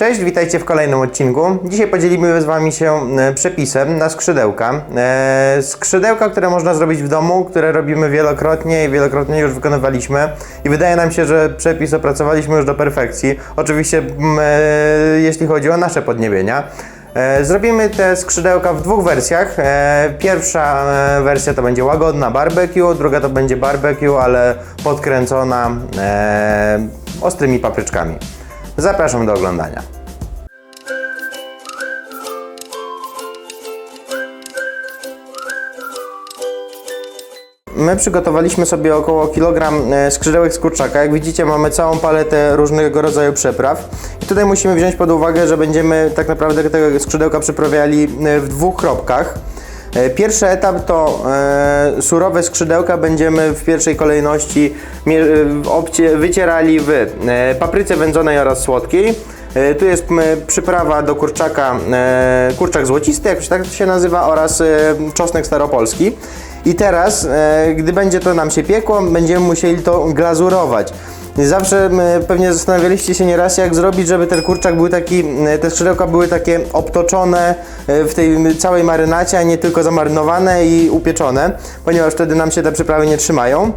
Cześć, witajcie w kolejnym odcinku. Dzisiaj podzielimy z Wami się e, przepisem na skrzydełka. E, Skrzydełka, które można zrobić w domu, które robimy wielokrotnie i wielokrotnie już wykonywaliśmy. I wydaje nam się, że przepis opracowaliśmy już do perfekcji. Oczywiście, m, e, jeśli chodzi o nasze podniebienia. Zrobimy te skrzydełka w dwóch wersjach. Pierwsza wersja to będzie łagodna barbecue, druga to będzie barbecue, ale podkręcona ostrymi papryczkami. Zapraszam do oglądania. My przygotowaliśmy sobie około kilogram e, skrzydełek z kurczaka. Jak widzicie mamy całą paletę różnego rodzaju przypraw. I tutaj musimy wziąć pod uwagę, że będziemy tak naprawdę te skrzydełka przyprawiali e, w dwóch kropkach. E, Pierwszy etap to e, surowe skrzydełka będziemy w pierwszej kolejności e, wycierali w papryce wędzonej oraz słodkiej. Tu jest przyprawa do kurczaka, kurczak złocisty, jak tak się nazywa, oraz czosnek staropolski. I teraz, gdy będzie to nam się piekło, będziemy musieli to glazurować. Zawsze pewnie zastanawialiście się nieraz, jak zrobić, żeby ten kurczak był taki, m, te skrzydełka były takie obtoczone e, w tej całej marynacie, a nie tylko zamarynowane i upieczone, ponieważ wtedy nam się te przyprawy nie trzymają.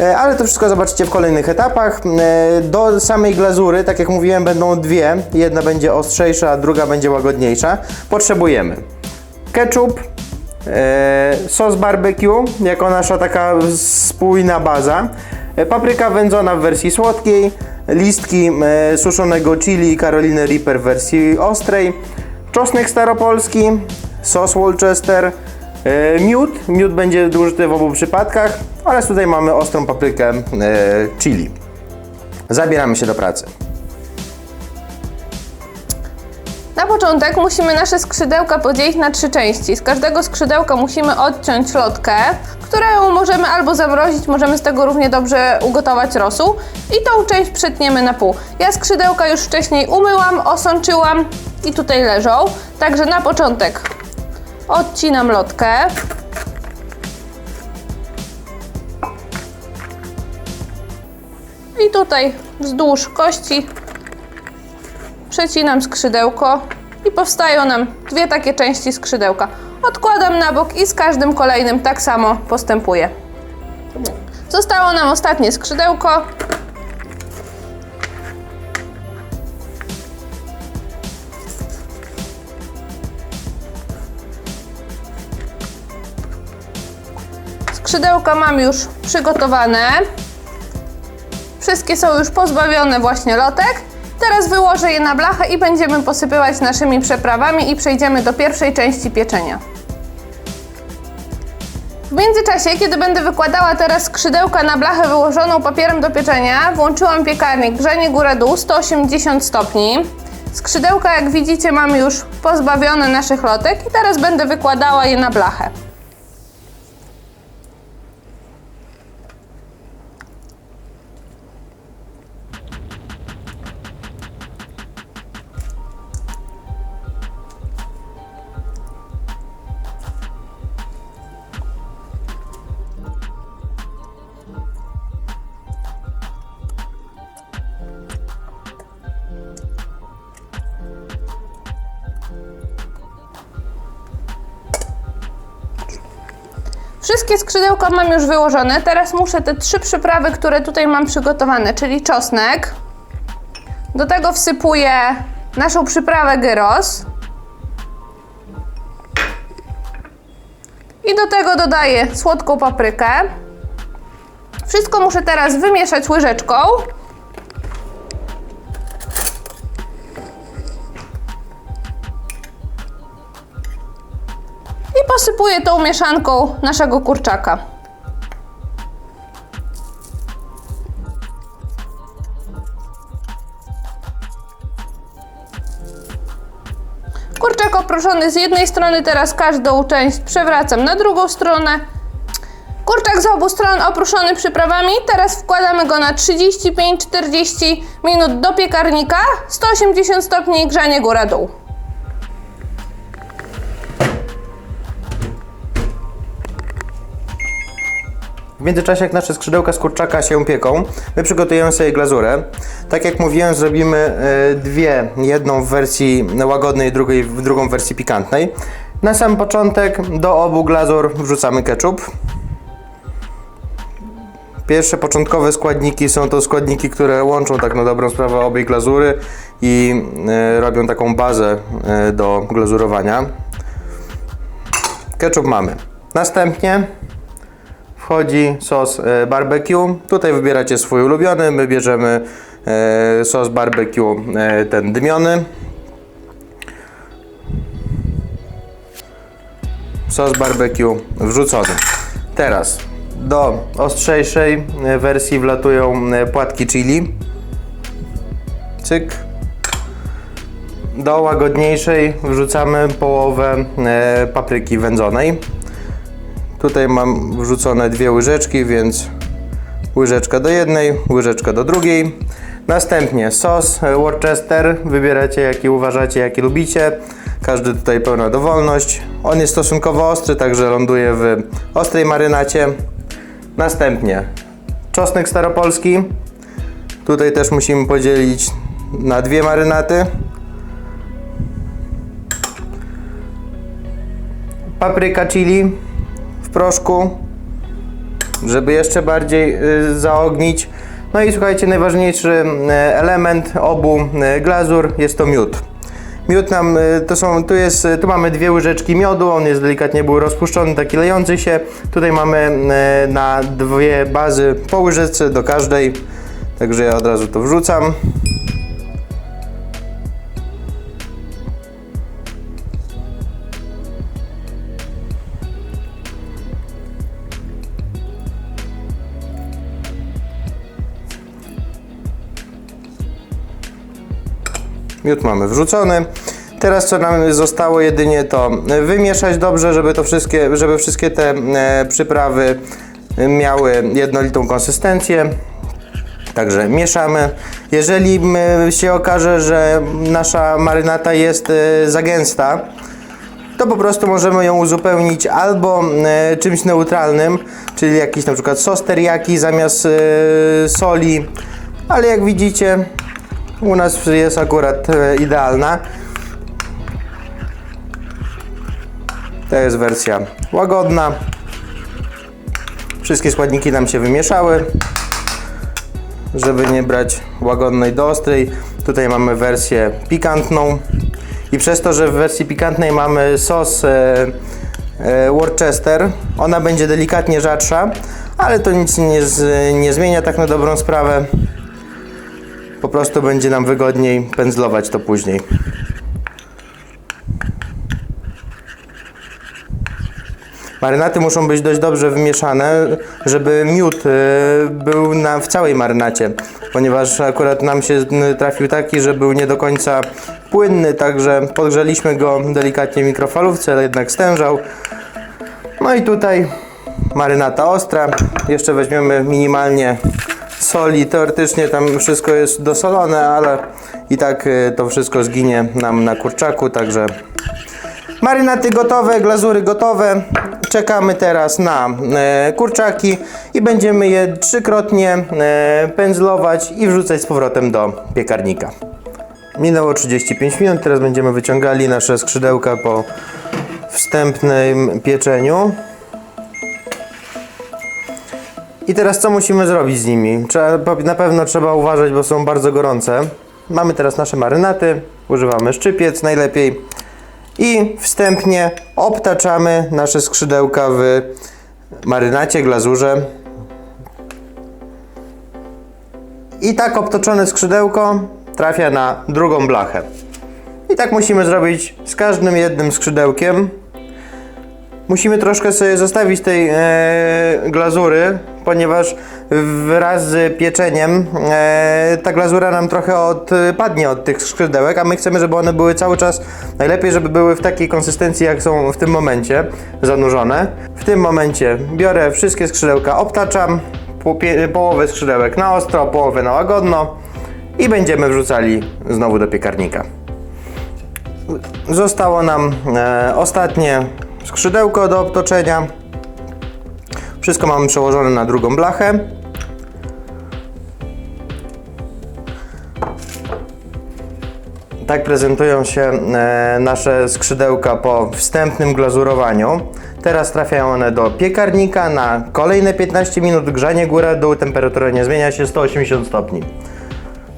E, Ale to wszystko zobaczycie w kolejnych etapach. E, Do samej glazury, tak jak mówiłem, będą dwie. Jedna będzie ostrzejsza, a druga będzie łagodniejsza. Potrzebujemy ketchup, e, sos barbecue jako nasza taka spójna baza, e, papryka wędzona w wersji słodkiej, listki e, suszonego chili Caroliny Reaper w wersji ostrej, czosnek staropolski, sos Worcester, e, miód, miód będzie użyty w obu przypadkach oraz tutaj mamy ostrą paprykę e, chili. Zabieramy się do pracy. Na początek musimy nasze skrzydełka podzielić na trzy części. Z każdego skrzydełka musimy odciąć lotkę, którą możemy albo zamrozić, możemy z tego równie dobrze ugotować rosół i tą część przetniemy na pół. Ja skrzydełka już wcześniej umyłam, osączyłam i tutaj leżą. Także na początek odcinam lotkę. I tutaj wzdłuż kości przecinam skrzydełko i powstają nam dwie takie części skrzydełka. Odkładam na bok i z każdym kolejnym tak samo postępuję. Zostało nam ostatnie skrzydełko. Skrzydełka mam już przygotowane. Wszystkie są już pozbawione właśnie lotek. Teraz wyłożę je na blachę i będziemy posypywać naszymi przeprawami i przejdziemy do pierwszej części pieczenia. W międzyczasie, kiedy będę wykładała teraz skrzydełka na blachę wyłożoną papierem do pieczenia, włączyłam piekarnik grzanie góra-dół 180 stopni. Skrzydełka, jak widzicie, mamy już pozbawione naszych lotek i teraz będę wykładała je na blachę. Wszystkie skrzydełka mam już wyłożone. Teraz muszę te trzy przyprawy, które tutaj mam przygotowane, czyli czosnek. Do tego wsypuję naszą przyprawę gyros. I do tego dodaję słodką paprykę. Wszystko muszę teraz wymieszać łyżeczką. Posypuję tą mieszanką naszego kurczaka. Kurczak oprószony z jednej strony, teraz każdą część przewracam na drugą stronę. Kurczak z obu stron oprószony przyprawami. Teraz wkładamy go na 35-40 minut do piekarnika. 180 stopni grzanie góra-dół. Międzyczasie jak nasze skrzydełka z kurczaka się pieką, my przygotujemy sobie glazurę. Tak jak mówiłem, zrobimy e, dwie, jedną w wersji łagodnej, drugiej, w drugą w wersji pikantnej. Na sam początek do obu glazur wrzucamy ketchup. Pierwsze początkowe składniki są to składniki, które łączą tak na dobrą sprawę obie glazury i e, robią taką bazę e, do glazurowania. Ketchup mamy. Następnie wchodzi sos e, barbecue. Tutaj wybieracie swój ulubiony. My bierzemy e, sos barbecue e, ten dymiony. Sos barbecue wrzucony. Teraz do ostrzejszej wersji wlatują płatki chili. Cyk. Do łagodniejszej wrzucamy połowę papryki wędzonej. Tutaj mam wrzucone dwie łyżeczki, więc łyżeczka do jednej, łyżeczka do drugiej. Następnie sos e, Worcester, wybieracie jaki uważacie, jaki lubicie. Każdy tutaj pełna dowolność. On jest stosunkowo ostry, także ląduje w ostrej marynacie. Następnie czosnek staropolski. Tutaj też musimy podzielić na dwie marynaty. Papryka chili proszku, żeby jeszcze bardziej y, zaognić. No i słuchajcie, najważniejszy y, element obu y, glazur jest to miód. Miód nam, to są, tu jest, tu mamy dwie łyżeczki miodu, on jest delikatnie był rozpuszczony, taki lejący się. Tutaj mamy na dwie bazy po łyżeczce do każdej, także ja od razu to wrzucam. Miód mamy wrzucony. Teraz co nam zostało jedynie to wymieszać dobrze, żeby to wszystkie, żeby wszystkie te e, przyprawy miały jednolitą konsystencję. Także mieszamy. Jeżeli się okaże, że nasza marynata jest e, za gęsta, to po prostu możemy ją uzupełnić albo e, czymś neutralnym, czyli jakiś na przykład sos teriyaki zamiast e, soli, ale jak widzicie u nas jest akurat e, idealna. To jest wersja łagodna. Wszystkie składniki nam się wymieszały. Żeby nie brać łagodnej do ostrej, tutaj mamy wersję pikantną. I przez to, że w wersji pikantnej mamy sos e, e, Worcester, ona będzie delikatnie rzadsza, ale to nic nie, z, nie zmienia tak na dobrą sprawę. Po prostu będzie nam wygodniej pędzlować to później. Marynaty muszą być dość dobrze wymieszane, żeby miód y, był na, w całej marynacie, ponieważ akurat nam się trafił taki, że był nie do końca płynny, także podgrzeliśmy go delikatnie w mikrofalówce, ale jednak stężał. No i tutaj marynata ostra. Jeszcze weźmiemy minimalnie soli. Teoretycznie tam wszystko jest dosolone, ale i tak y, to wszystko zginie nam na kurczaku, także marynaty gotowe, glazury gotowe. Czekamy teraz na e, kurczaki i będziemy je trzykrotnie e, pędzlować i wrzucać z powrotem do piekarnika. Minęło 35 minut, teraz będziemy wyciągali nasze skrzydełka po wstępnym pieczeniu. I teraz co musimy zrobić z nimi? Trzeba, na pewno trzeba uważać, bo są bardzo gorące. Mamy teraz nasze marynaty, używamy szczypiec najlepiej i wstępnie obtaczamy nasze skrzydełka w marynacie, glazurze. I tak obtoczone skrzydełko trafia na drugą blachę. I tak musimy zrobić z każdym jednym skrzydełkiem. Musimy troszkę sobie zostawić tej e, glazury, ponieważ wraz z pieczeniem e, ta glazura nam trochę odpadnie od tych skrzydełek, a my chcemy, żeby one były cały czas, najlepiej, żeby były w takiej konsystencji, jak są w tym momencie zanurzone. W tym momencie biorę wszystkie skrzydełka, obtaczam, po, połowę skrzydełek na ostro, połowę na łagodno i będziemy wrzucali znowu do piekarnika. Zostało nam e, ostatnie skrzydełko do obtoczenia. Wszystko mamy przełożone na drugą blachę. Tak prezentują się e, nasze skrzydełka po wstępnym glazurowaniu. Teraz trafiają one do piekarnika na kolejne 15 minut grzanie góra-dół, temperatura nie zmienia się 180 stopni.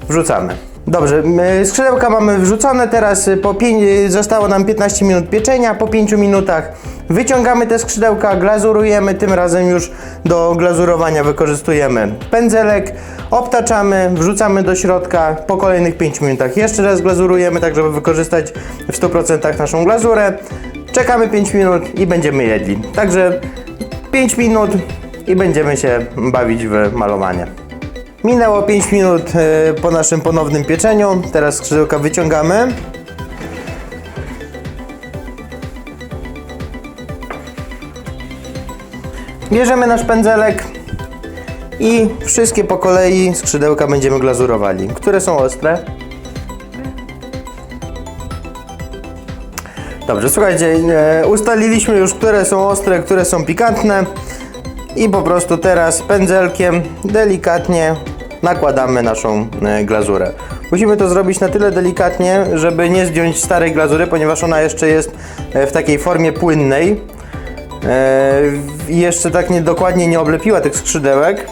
Wrzucamy. Dobrze, skrzydełka mamy wrzucone, teraz y, po y, zostało nam 15 minut pieczenia, po 5 minutach wyciągamy te skrzydełka, glazurujemy, tym razem już do glazurowania wykorzystujemy pędzelek, obtaczamy, wrzucamy do środka, po kolejnych 5 minutach jeszcze raz glazurujemy, tak żeby wykorzystać w 100% naszą glazurę, czekamy 5 minut i będziemy jedli. Także 5 minut i będziemy się bawić w malowanie. Minęło 5 minut e, po naszym ponownym pieczeniu. Teraz skrzydełka wyciągamy. Bierzemy nasz pędzelek i wszystkie po kolei skrzydełka będziemy glazurowali. Które są ostre? Dobrze, słuchajcie, e, ustaliliśmy już, które są ostre, które są pikantne. I po prostu teraz pędzelkiem delikatnie nakładamy naszą e, glazurę. Musimy to zrobić na tyle delikatnie, żeby nie zdjąć starej glazury, ponieważ ona jeszcze jest e, w takiej formie płynnej. E, I jeszcze tak nie, dokładnie nie oblepiła tych skrzydełek.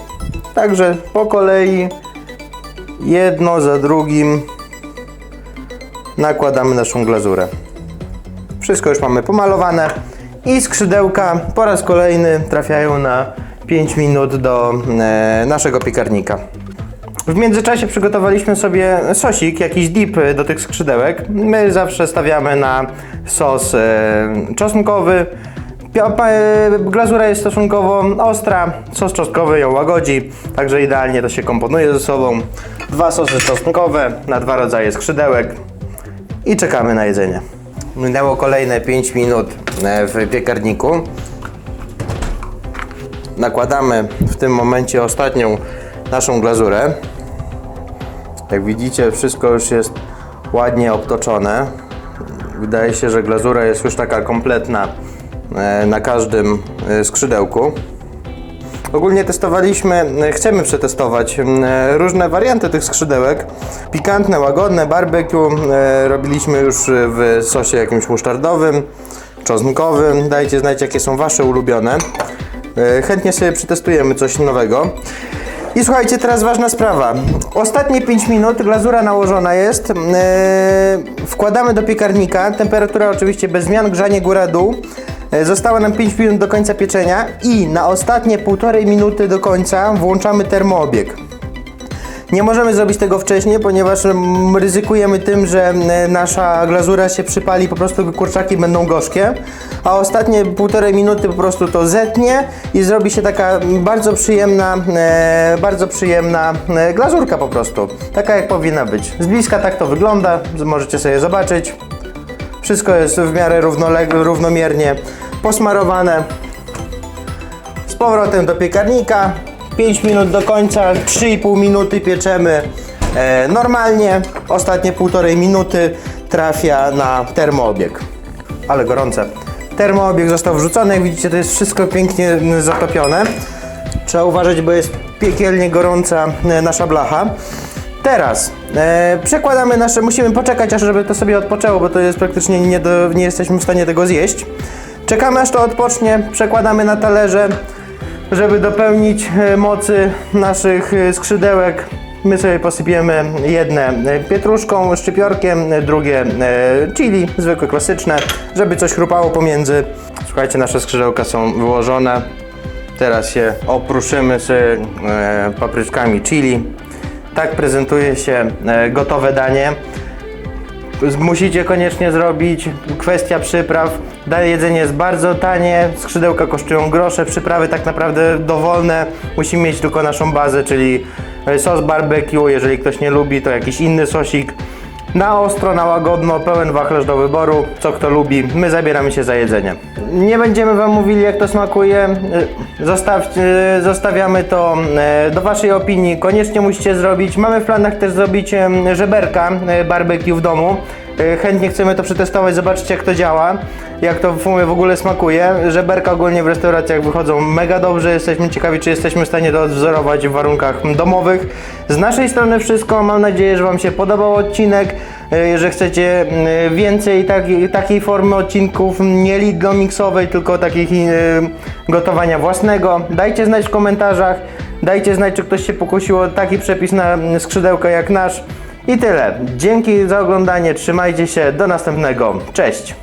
Także po kolei jedno za drugim nakładamy naszą glazurę. Wszystko już mamy pomalowane i skrzydełka po raz kolejny trafiają na 5 minut do naszego piekarnika. W międzyczasie przygotowaliśmy sobie sosik, jakiś dip do tych skrzydełek. My zawsze stawiamy na sos e, czosnkowy. E, Glazura jest stosunkowo ostra, sos czosnkowy ją łagodzi, także idealnie to się komponuje ze sobą. Dwa sosy czosnkowe na dwa rodzaje skrzydełek i czekamy na jedzenie. Minęło kolejne 5 minut e, w piekarniku. Nakładamy w tym momencie ostatnią naszą glazurę. Jak widzicie, wszystko już jest ładnie obtoczone. Wydaje się, że glazura jest już taka kompletna e, na każdym e, skrzydełku. Ogólnie testowaliśmy, e, chcemy przetestować różne warianty tych skrzydełek. Pikantne, łagodne, barbecue. Robiliśmy już w sosie jakimś musztardowym, czosnkowym. Dajcie znać, jakie są Wasze ulubione. Chętnie sobie przetestujemy coś nowego. I słuchajcie, teraz ważna sprawa. Ostatnie 5 minut, glazura nałożona jest. E, wkładamy do piekarnika. Temperatura oczywiście bez zmian, grzanie góra-dół. E, Zostało nam 5 minut do końca pieczenia i na ostatnie półtorej minuty do końca włączamy termoobieg. Nie możemy zrobić tego wcześniej, ponieważ ryzykujemy tym, że nasza glazura się przypali, po prostu kurczaki będą gorzkie, a ostatnie półtorej minuty po prostu to zetnie i zrobi się taka bardzo przyjemna, e, bardzo przyjemna e, glazurka po prostu. Taka jak powinna być. Z bliska tak to wygląda, możecie sobie zobaczyć. Wszystko jest w miarę równoleg- równomiernie posmarowane z powrotem do piekarnika. 5 minut do końca, 3,5 minuty pieczemy e, normalnie. Ostatnie półtorej minuty trafia na termoobieg. Ale gorące. Termoobieg został wrzucony, jak widzicie to jest wszystko pięknie zatopione. Trzeba uważać, bo jest piekielnie gorąca e, nasza blacha. Teraz e, przekładamy nasze, musimy poczekać aż żeby to sobie odpoczęło, bo to jest praktycznie nie, do, nie jesteśmy w stanie tego zjeść. Czekamy aż to odpocznie, przekładamy na talerze, żeby dopełnić e, mocy naszych e, skrzydełek. My sobie posypiemy jedne e, pietruszką, szczypiorkiem, drugie chili, zwykłe, klasyczne, żeby coś chrupało pomiędzy. Słuchajcie, nasze skrzydełka są wyłożone. Teraz się opruszymy e, papryczkami chili. Tak prezentuje się gotowe danie. Musicie koniecznie zrobić. Kwestia przypraw. Dane jedzenie jest bardzo tanie, skrzydełka kosztują grosze, przyprawy tak naprawdę dowolne. Musimy mieć tylko naszą bazę, czyli sos barbecue. Jeżeli ktoś nie lubi, to jakiś inny sosik. Na ostro, na łagodno, pełen wachlarz do wyboru, co kto lubi. My zabieramy się za jedzenie. Nie będziemy Wam mówili, jak to smakuje. E, Zostawcie, e, zostawiamy to e, do Waszej opinii. Koniecznie musicie zrobić. Mamy w planach też zrobić żeberka barbecue w domu. E, Chętnie chcemy to przetestować, zobaczyć jak to działa, jak to w w ogóle smakuje. Żeberka ogólnie w restauracjach wychodzą mega dobrze, jesteśmy ciekawi, czy jesteśmy w stanie to odwzorować w warunkach domowych. Z naszej strony wszystko, mam nadzieję, że Wam się podobał odcinek. E, Że chcecie e, więcej takiej, takiej formy odcinków, nie Lidlo-mixowej, tylko takich gotowania własnego. Dajcie znać w komentarzach, dajcie znać, czy ktoś się pokusił o taki przepis na skrzydełka jak nasz. I tyle. Dzięki za oglądanie, trzymajcie się, do następnego. Cześć!